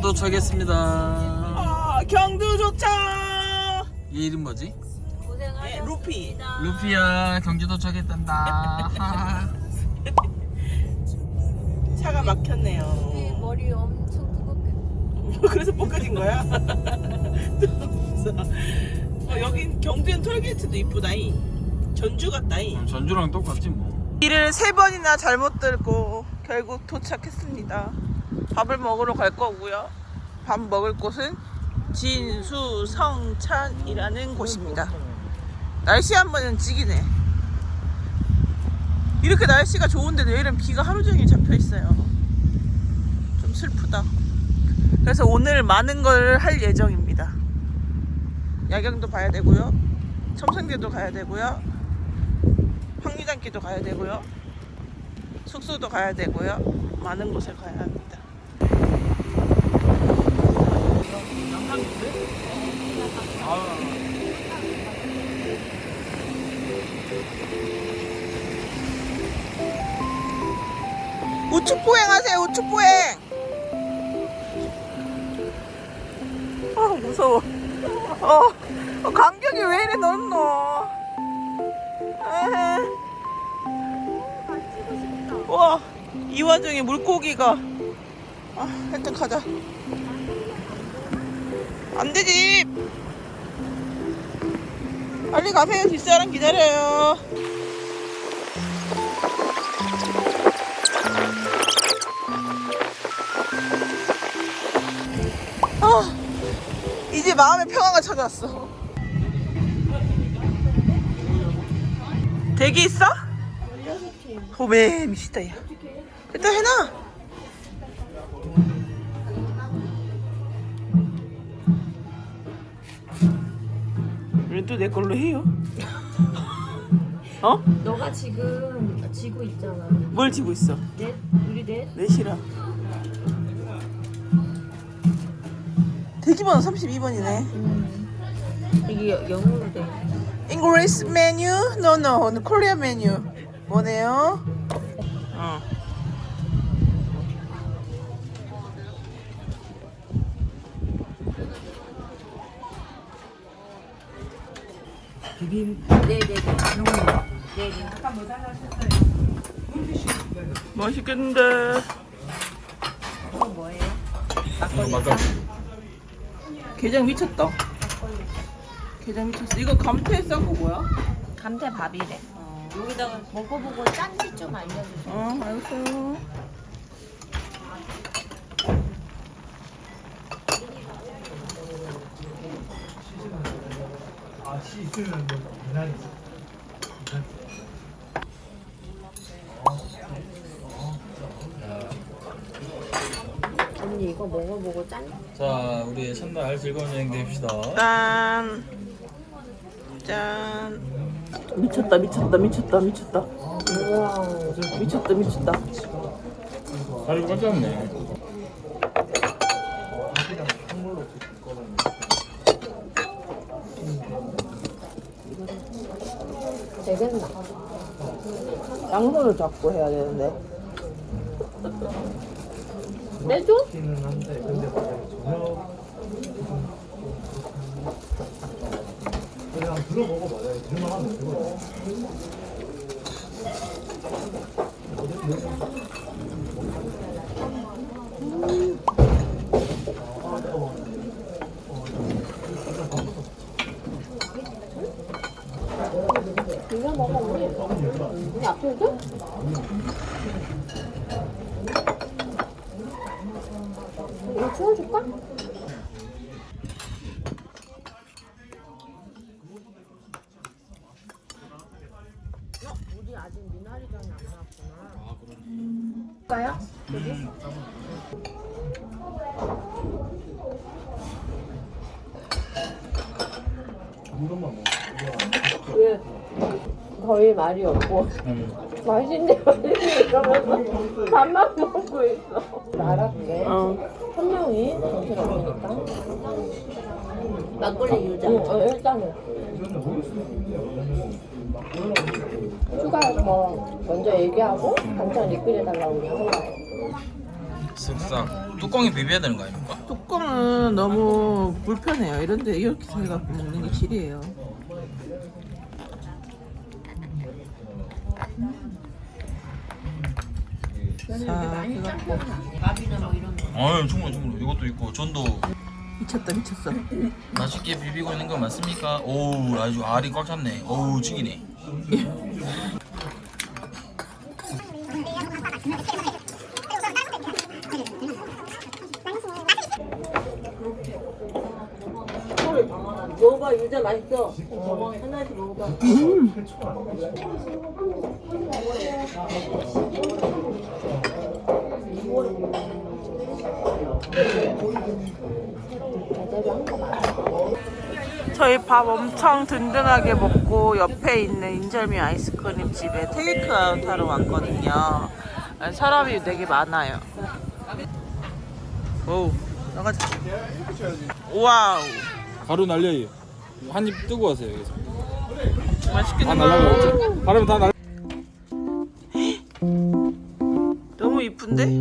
경주 도착했습니다. 아, 경주 도착. 얘 이름 뭐지? 네, 루피. 루피야 경주 도착했단다. 차가 막혔네요. 머리 엄청 두껍게 그래서 볶아진 거야? 어, 여긴 경주엔 톨게이트도 이쁘다이. 전주 같다이. 전주랑 똑같지 뭐. 길을 세 번이나 잘못 들고 결국 도착했습니다. 밥을 먹으러 갈 거고요. 밥 먹을 곳은 진수성찬이라는 곳입니다. 날씨 한 번은 찍이네. 이렇게 날씨가 좋은데 내일은 비가 하루 종일 잡혀 있어요. 좀 슬프다. 그래서 오늘 많은 걸 할 예정입니다. 야경도 봐야 되고요. 첨성대도 가야 되고요. 황리단길도 가야 되고요. 숙소도 가야 되고요. 많은 곳에 가야 합니다. 우측 보행하세요. 우측 보행. 아 무서워. 어, 어 간격이 왜 이래 넓노? 와, 이 와중에 물고기가. 아, 하여튼 가자. 안 되지. 빨리 가세요. 뒷사람 기다려요. 아, 이제 마음의 평화가 찾아왔어. 대기 있어? 호메 미치다 야. 일단 해놔. 또 내 걸로 해요? 어? 너가 지금 지고 있잖아 뭘 지고 있어? 넷? 우리 넷? 넷이라. 대기번호 32번이네. 음. 이게 영어로 돼 English menu? No, no. Korean menu. 뭐네요? 어. 네네네 네네 맛있겠는데. 이거 뭐예요? 맞아. 게장 미쳤다. 게장 미쳤어. 이거 감태 싼거 뭐야? 감태 밥이래 여기다가 먹어보고 짠지 좀 알려주세요 어, 알겠어요. 언니 이거 먹어보고 짠? 자 우리 첫날 즐거운 여행 되십시다. 짠. 짠. 미쳤다, 미쳤다, 미쳤다, 미쳤다. 우와 미쳤다, 미쳤다. 다리 깜짝네. 되겠나? 양손을 잡고 해야 되는데. 내줘? 이거 먹어 우리 줘? 이거 추워줄까? 어? 우리 아직 미나리전이 안 나왔구나. 아, 그럼. 까요? 여기? 왜? 거의 말이 없고. 맛있네 맛있네 이러면서 밥만 먹고 있어. 말할게 어. 한 명이 정신 없으니까. 막걸리 유자. 응, 어, 일단은. 추가 뭐 먼저 얘기하고 반찬 리필해달라고 그냥 거야 쓱싹. 뚜껑에 비벼야 되는 거 아닙니까? 뚜껑은 너무 불편해요. 이런데 이렇게 해갖고 먹는 게 질이에요. 자, 해갖고 아유 충분히 충분히 이것도 있고 전도. 미쳤다 미쳤어. 맛있게 비비고 있는 거 맞습니까? 오우 아주 알이 꽉 찼네. 오우 죽이네 유자 맛있어. 하나씩 먹어봐. 저희 밥 엄청 든든하게 먹고 옆에 있는 인절미 아이스크림 집에 테이크아웃 하러 왔거든요. 사람이 되게 많아요. 오, 나가자. 와우, 바로 날려요 한 입 뜨고 가세요 여기서 다 맛있겠다. 날라가겠지? 바르면 다 날라 너무 이쁜데?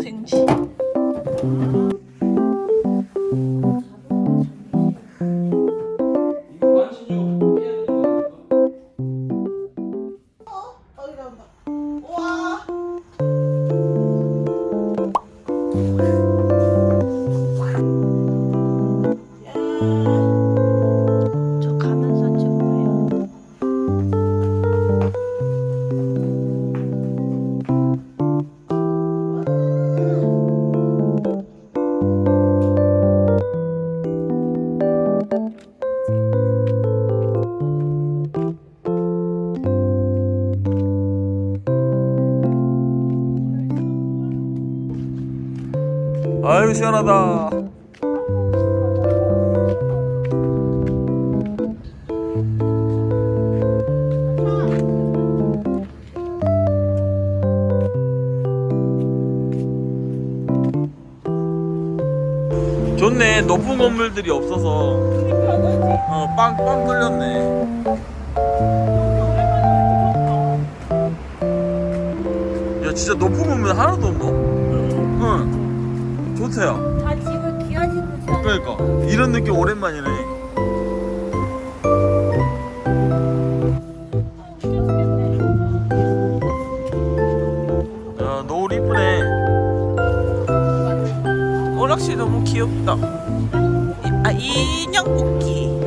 크로아상 생지. 아유 시원하다. 좋네. 높은 건물들이 없어서. 어, 빵빵 뚫렸네. 야 진짜 높은 건물 하나도 없노? 응 좋대요 다 집을 기아집을 지어. 그러니까 이런 느낌 오랜만이네. 야 노을 이쁘네. 오락실 너무 귀엽다. 이- 아 인형 뽑기.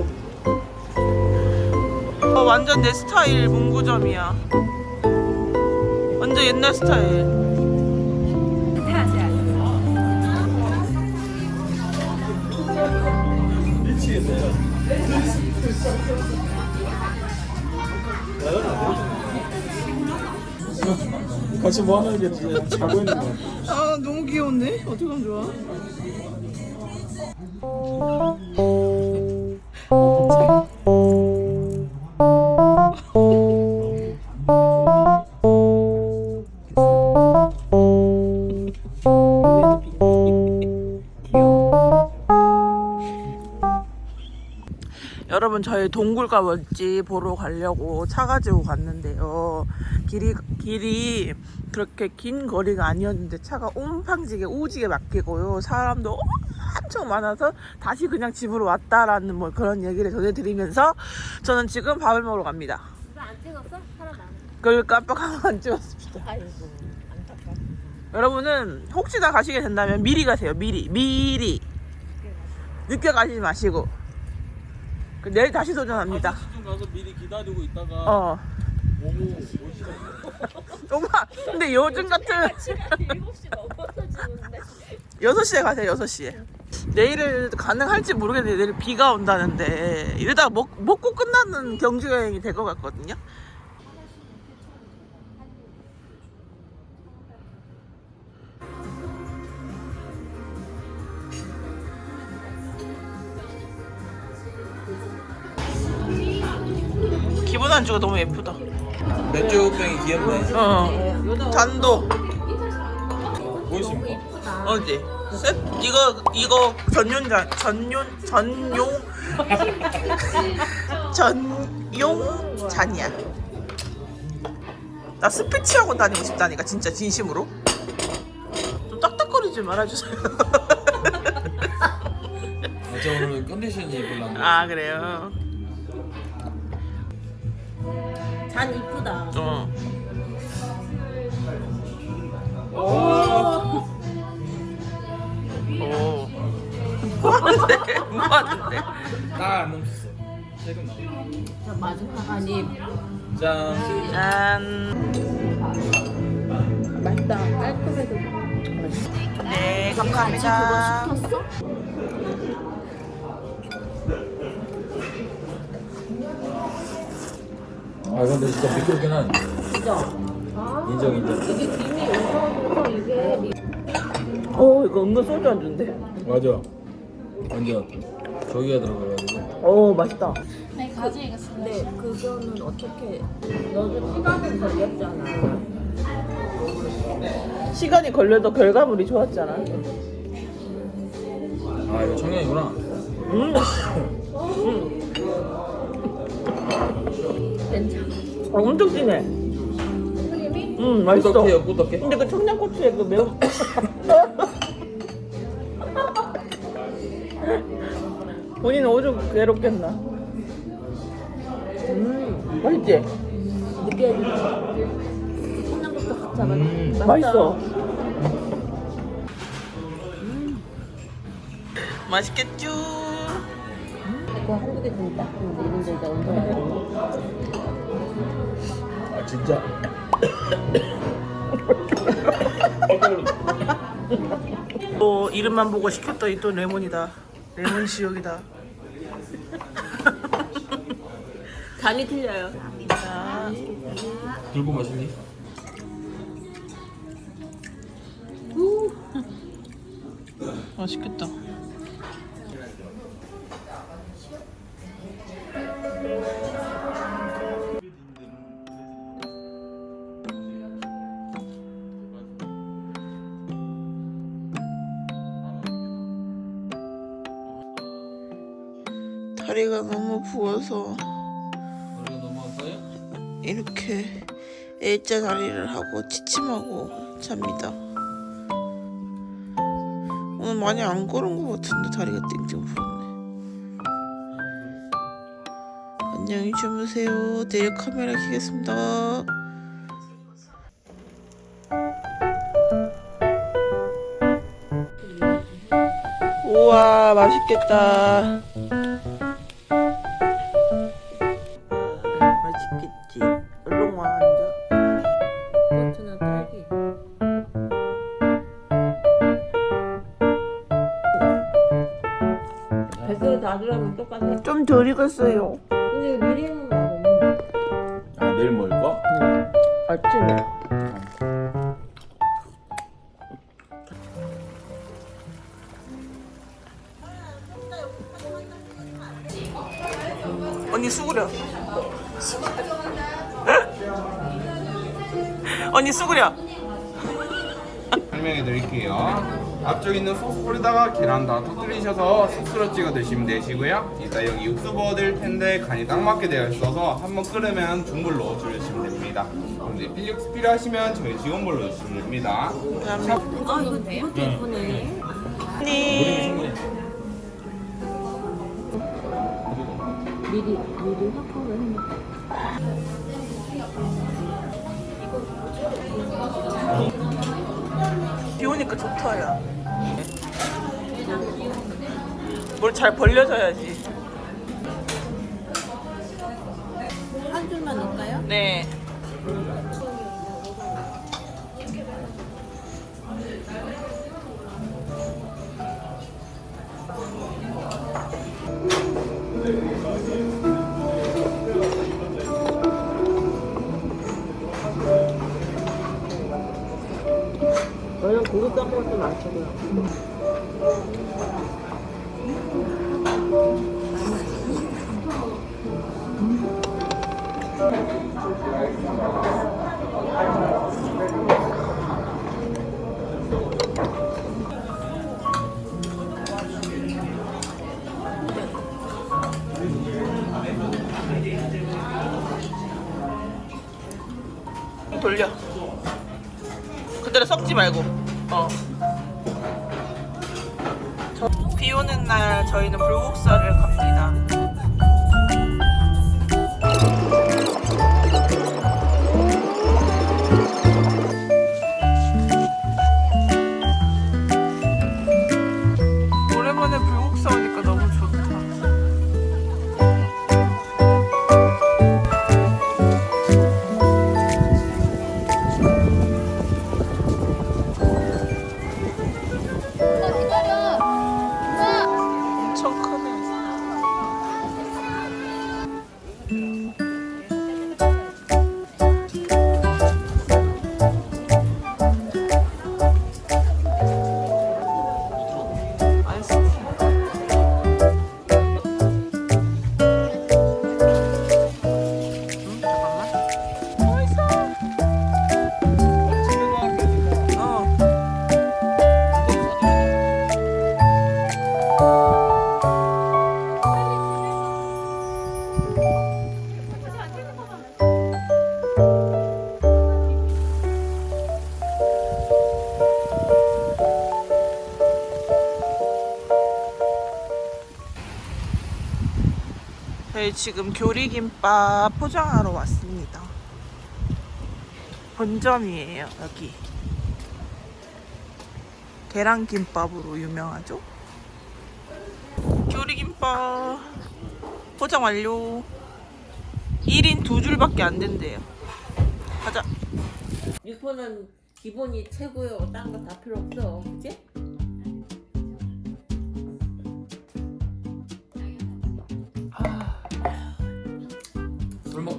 어, 완전 내 스타일 문구점이야. 완전 옛날 스타일. 같이 뭐 하는 게 자고 있는 거 아 너무 귀여운데? 어떻게 하면 좋아? 저희 동굴과 원지 보러 가려고 차 가지고 갔는데요. 길이 길이 그렇게 긴 거리가 아니었는데 차가 옴팡지게 오지게 막히고요. 사람도 엄청 많아서 다시 그냥 집으로 왔다라는 뭐 그런 얘기를 전해드리면서 저는 지금 밥을 먹으러 갑니다. 안 찍었어? 사람 많아. 그걸 깜빡하고 안 찍었습니다. 아이고 안타깝다. 여러분은 혹시나 가시게 된다면 미리 가세요. 미리 미리 늦게 가시지 마시고 그 내일 다시 도전합니다. 좀 가서 미리 기다리고 있다가 어. 오후 오시라 엄마 근데 요즘 같은 7시 넘어서 주는데. 6시에 가세요 6시에 내일은 가능할지 모르겠는데 내일 비가 온다는데 이러다가 먹, 먹고 끝나는 경주 여행이 될 것 같거든요 안주가 너무 예쁘다 맥주병이 귀엽네. 어 잔도 보이십니까? 어디? 셋 이거 이거 전용잔 전용 전용 전용 잔이야. 나 스피치 하고 다니고 싶다니까 진짜 진심으로. 좀 딱딱거리지 말아주세요. 아, 저 오늘 컨디션이 별로 안아 그래요. 잔 이쁘다. 어. 오. 뭐하는데? 뭐하는데? 딱안 넘쳤어 최근 나와 자 마지막 아니 짠 짠. 맛있다. 깔끔해서. 네, 같이 감사합니다. 그거 시켰어? 아 근데 진짜 미끄럽긴 하네 그죠? 아 인정 인정 이게 김이 우선해서 이게 미- 어, 이거 은근 소주 안주인데? 맞아 완전 저기가 들어가가지고 어, 맛있다. 근데 그거는 어떻게 너도 시간은 걸렸잖아. 시간이 걸려도 결과물이 좋았잖아. 아 이거 청량이구나 음. 괜찮아. 어, 엄청 진해. 크림이? 음, 맛있어. 꾸덕해요 꾸덕해 근데 그 청양고추의 그 매운. 본인은 오죽 괴롭겠나. 음, 맛있지? 느끼해지는 청양고추 같이 잡아. 음. 맛있어. 맛있겠죠? 이거 한국에 좀딱 근데 이런 데가 온다고. 아 진짜 또 이름만 보고 시켰더니 또 레몬이다. 레몬 지옥이다. 간이 틀려요. 자, 들고 마시니? 맛있겠다. 다리가 너무 부어서 우리가 넘어왔어요? 이렇게 일자 다리를 하고 취침하고 잡니다. 오늘 많이 안 걸은 것 같은데 다리가 띵띵 부었네. 안녕히 주무세요. 내일 카메라 켜겠습니다. 우와 맛있겠다. 다 마누라랑 똑같네. 좀 덜 익었어요. 근데 미리 계란 다 터뜨리셔서 소스로 찍어 드시면 되시고요. 이따 여기 육수 부어 드릴 텐데 간이 딱 맞게 되어 있어서 한번 끓으면 중불로 줄여주시면 됩니다. 그럼 이제 필육수 필요하시면 저희 직원불로 주시면 됩니다. 아 이거 이것도 예쁘네. 언니. 미리 미리 확보를 해. 비 오니까 좋다 야. 뭘 잘 벌려줘야지. 한 줄만 넣을까요? 네. 저는 닦은 것도 많거든요. 불국사를 지금 교리김밥 포장하러 왔습니다. 본점이에요, 여기. 계란김밥으로 유명하죠? 교리김밥 포장 완료. 1인 두 줄밖에 안 된대요. 가자. 육포는 기본이 최고요. 딴 거 다 필요 없어. 그치?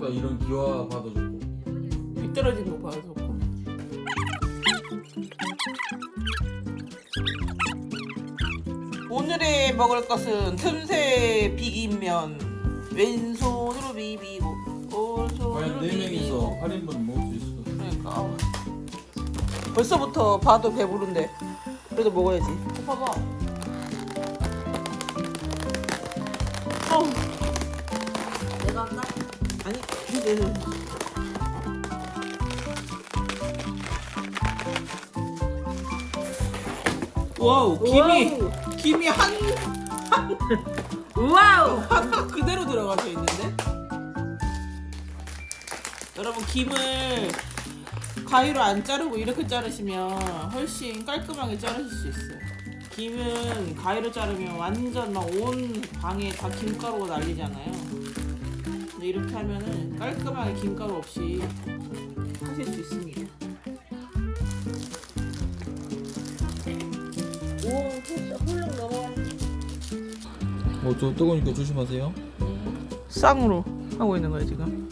술 먹다 이런 기와 봐도 좋고. 미끄러진 거 봐서. 오늘의 먹을 것은 틈새 비빔면 왼손으로 비비고 오른손으로 과연 네 명이서 비비고 8인분 먹을 수 있어. 그러니까 아우. 벌써부터 봐도 배부른데 그래도 먹어야지 봐봐. 아니 이제 와우 김이 김이 한 와우. 한 그대로 들어가져 있는데? 여러분 김을 가위로 안 자르고 이렇게 자르시면 훨씬 깔끔하게 자르실 수 있어요. 김은 가위로 자르면 완전 막 온 방에 다 김가루가 날리잖아요 근데 이렇게 하면은 깔끔하게 김가루 없이 하실 수 있습니다 훌쩍 넘어갔어. 어저 뜨거우니까 조심하세요. 쌍으로 하고 있는 거예요 지금.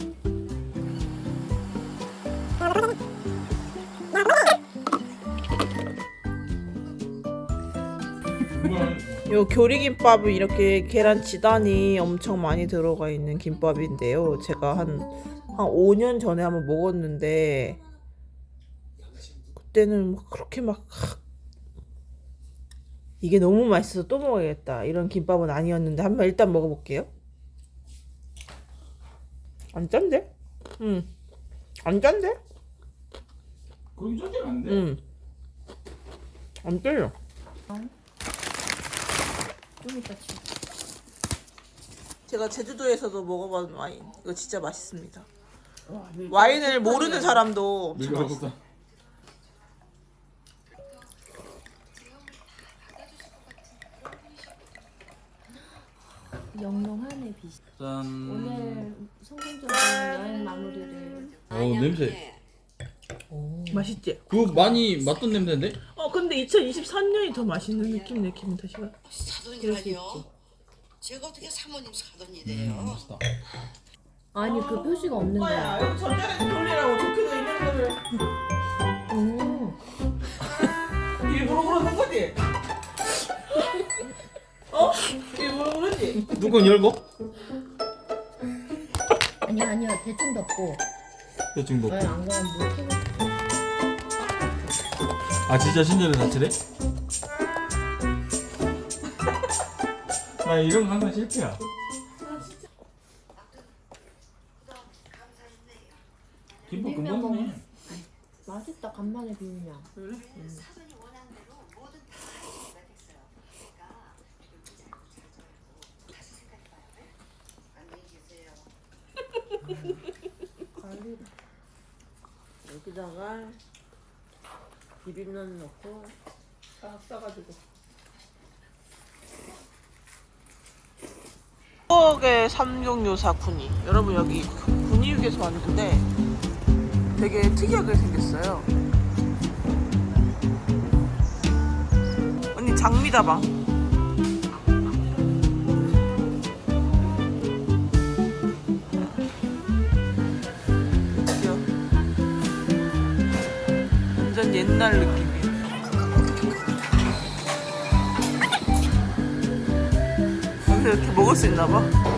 요 교리김밥은 이렇게 계란 지단이 엄청 많이 들어가 있는 김밥인데요. 제가 한, 한 5년 전에 한번 먹었는데, 그때는 막 그렇게 막, 이게 너무 맛있어서 또 먹어야겠다. 이런 김밥은 아니었는데, 한번 일단 먹어볼게요. 안 짠데? 응. 안 짠데? 그렇게 짜지 않는데. 응. 안 짜요. 좀 이따 치. 제가 제주도에서도 먹어본 와인. 이거 진짜 맛있습니다. 와인을 모르는 사람도 밀가 먹다. 영롱하네 빛이. 짠. 오늘 성공적인 여행 마무리를. 어 냄새. 맛있지? 그거 많이 맡던 냄새인데? 어 근데 2023년이 더 맛있는 느낌 내 기분 다시가. 사돈이라뇨? 제가 어떻게 사모님 사돈이래요? 음, 맛있다. 아니 그 표시가 없는 거야. 여기 전자레인지 돌리라고 적혀져 있는 거를 오. 일부러 그러는 거지? 어? 일부러 그러지? 뚜껑 열고? 아니야 아니야 대충 덮고. 대충 먹고. 왜안 가면 물 튀고. 아 진짜 신전에 자체래? 나 이런 거 항상 실패야. 김밥 금방 먹네. 맛있다 간만에 비빔면. 여기다가 비빔면 넣고 싹 싸가지고. 추억의 삼겹요사 군이. 여러분 여기 군이육에서 왔는데 되게 특이하게 생겼어요. 언니 장미다방 완전 옛날 느낌이에요. 여기서 이렇게 먹을 수 있나 봐.